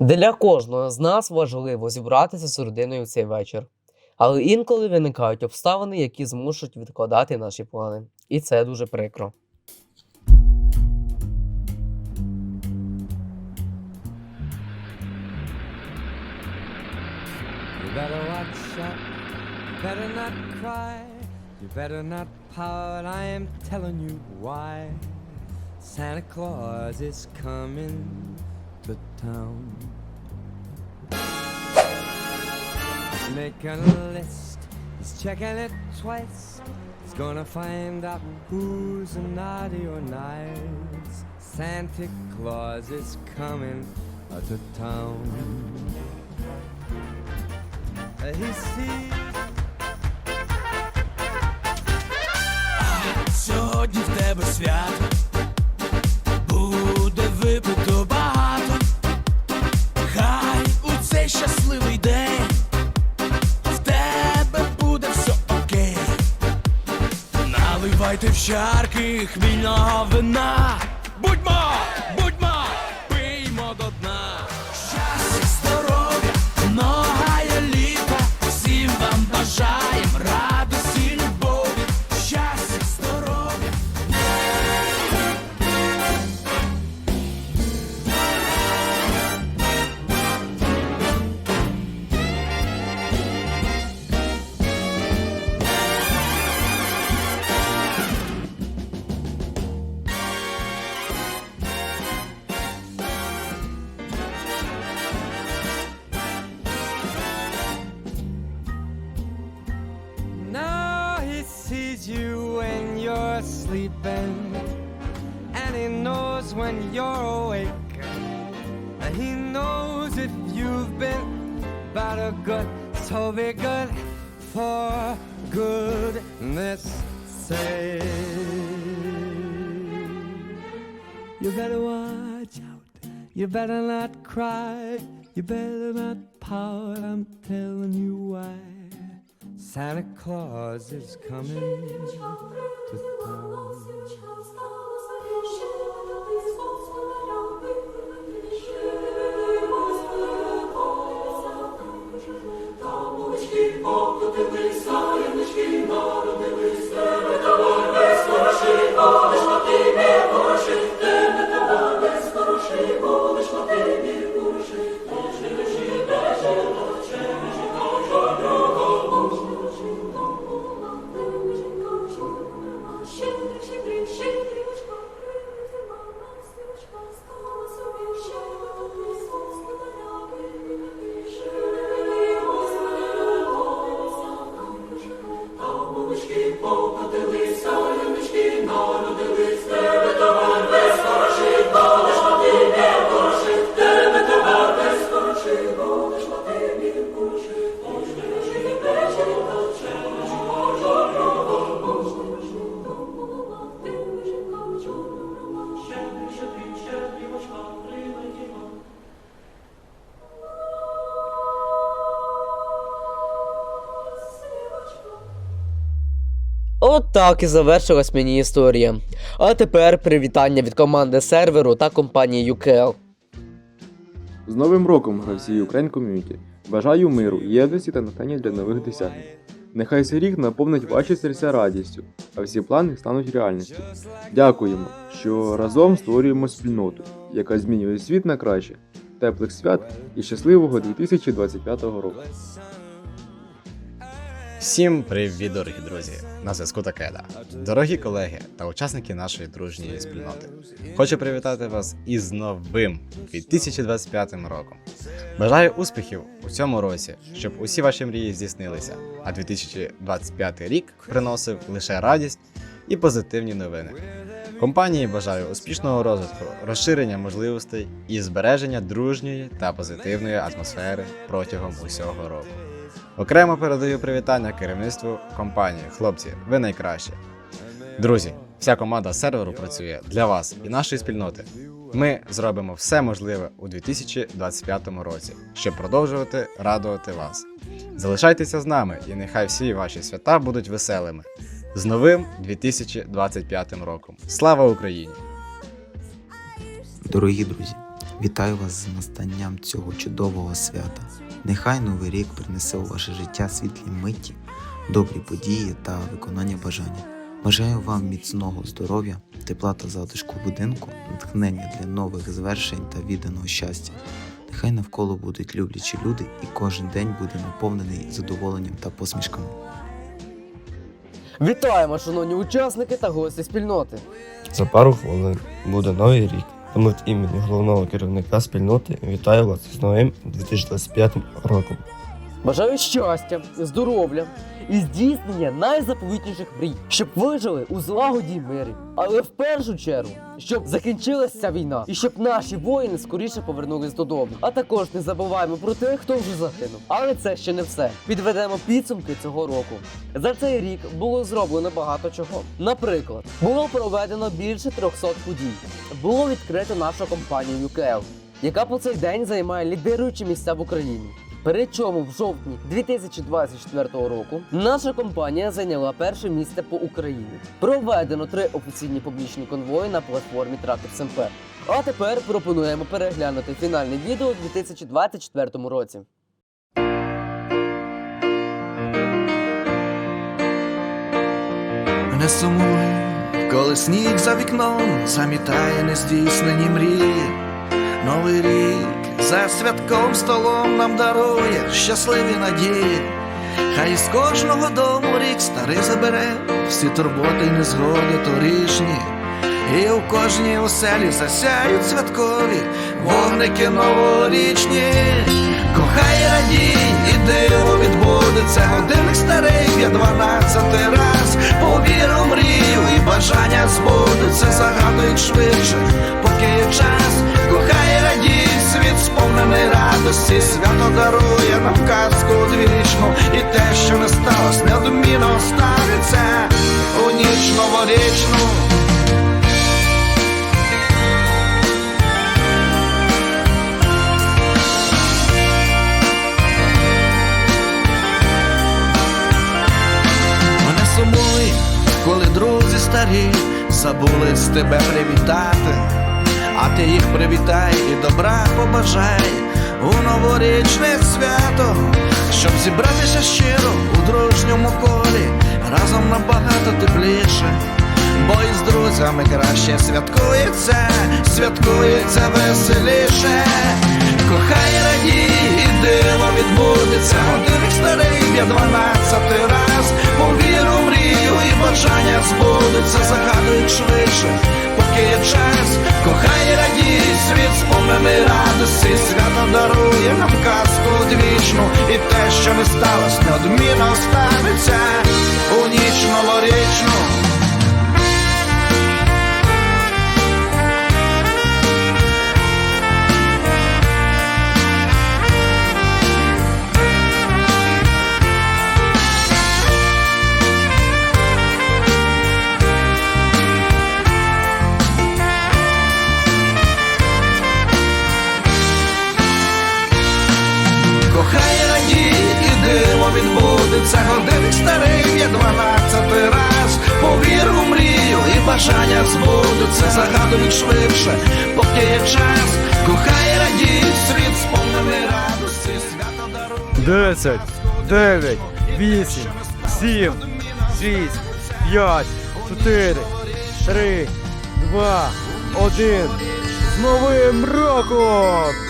Для кожного з нас важливо зібратися з родиною цей вечір. Але інколи виникають обставини, які змушують відкладати наші плани. І це дуже прикро. You better watch out, better not cry, you better not pout, I am telling you why. Santa Claus is coming to town. He's making a list, he's checking it twice. He's gonna find out who's naughty or nice. Santa Claus is coming to town. Uh, He sees Сьогодні в тебе свято, чарки хмільного вина. Будьмо, будьмо, sleeping, and he knows when you're awake. And he knows if you've been bad or good, so be good for goodness sake. You better watch out. You better not cry. You better not pout. I'm telling you why. Santa Claus is coming to town. От так і завершилась мені історія. А тепер привітання від команди серверу та компанії UKL. З Новим роком, гравці Ukraine Community! Бажаю миру, єдності та натхнення для нових досягнень. Нехай цей рік наповнить ваші серця радістю, а всі плани стануть реальністю. Дякуємо, що разом створюємо спільноту, яка змінює світ на краще. Теплих свят і щасливого 2025 року. Всім привіт, дорогі друзі! На зв'язку Такеда. Дорогі колеги та учасники нашої дружньої спільноти. Хочу привітати вас із новим 2025 роком. Бажаю успіхів у цьому році, щоб усі ваші мрії здійснилися, а 2025 рік приносив лише радість і позитивні новини. Компанії бажаю успішного розвитку, розширення можливостей і збереження дружньої та позитивної атмосфери протягом усього року. Окремо передаю привітання керівництву компанії. Хлопці, ви найкращі. Друзі, вся команда серверу працює для вас і нашої спільноти. Ми зробимо все можливе у 2025 році, щоб продовжувати радувати вас. Залишайтеся з нами, і нехай всі ваші свята будуть веселими. З новим 2025 роком. Слава Україні! Дорогі друзі, Вітаю вас з настанням цього чудового свята. Нехай новий рік принесе у ваше життя світлі миті, добрі події та виконання бажання. Бажаю вам міцного здоров'я, тепла та затишку будинку, натхнення для нових звершень та відданого щастя. Нехай навколо будуть люблячі люди, і кожен день буде наповнений задоволенням та посмішками. Вітаємо, шановні учасники та гості спільноти. За пару хвилин буде новий рік. Тому від імені головного керівника спільноти вітаю вас з новим 2025 роком. Бажаю щастя, здоров'я і здійснення найзаповітніших мрій, щоб ви жили у злагоді й мирі. Але в першу чергу, щоб закінчилася війна і щоб наші воїни скоріше повернулись додому. А також не забуваємо про тих, хто вже загинув. Але це ще не все. Підведемо підсумки цього року. За цей рік було зроблено багато чого. Наприклад, було проведено більше 300 подій. Було відкрито нашу компанію UKL, яка по цей день займає лідируючі місця в Україні. Причому в жовтні 2024 року наша компанія зайняла перше місце по Україні. Проведено три офіційні публічні конвої на платформі Tracker SMP. А тепер пропонуємо переглянути фінальне відео у 2024 році. Не сумуй, коли сніг за вікном замітає нездійснені мрії. Новий рік за святком столом нам дарує щасливі надії. Хай з кожного дому рік старий забере всі турботи й незгоди торішні. І у кожній оселі засяють святкові вогники новорічні. Кохай радій, і диво відбудеться. Годинник старий б'є дванадцятий раз. Повір у мрію, і бажання збудуться, загадують швидше, поки є час. Радості, свято дарує нам казку одвічну, і те, що не сталося, неодмінно станеться у ніч новорічну. Мене сумуй, коли друзі старі забули з тебе привітати, а ти їх привітай і добра побажай у новорічне свято, щоб зібратися щиро у дружньому колі, разом набагато тепліше, бо із друзями краще святкується, святкується веселіше. Кохай радій, і диво відбудеться, годинник старий б'є дванадцятий раз. Повір у мрію і що не сталося, неодмінно станеться годинник старий є дванадцятий раз. Повір у мрію і бажання збудуться, загадують швидше, поки є час. Кохай радій, світ сповнений радості, свято дарує. 10, 9, 8, 7, 6, 5, 4, 3, 2, 1. З Новим роком!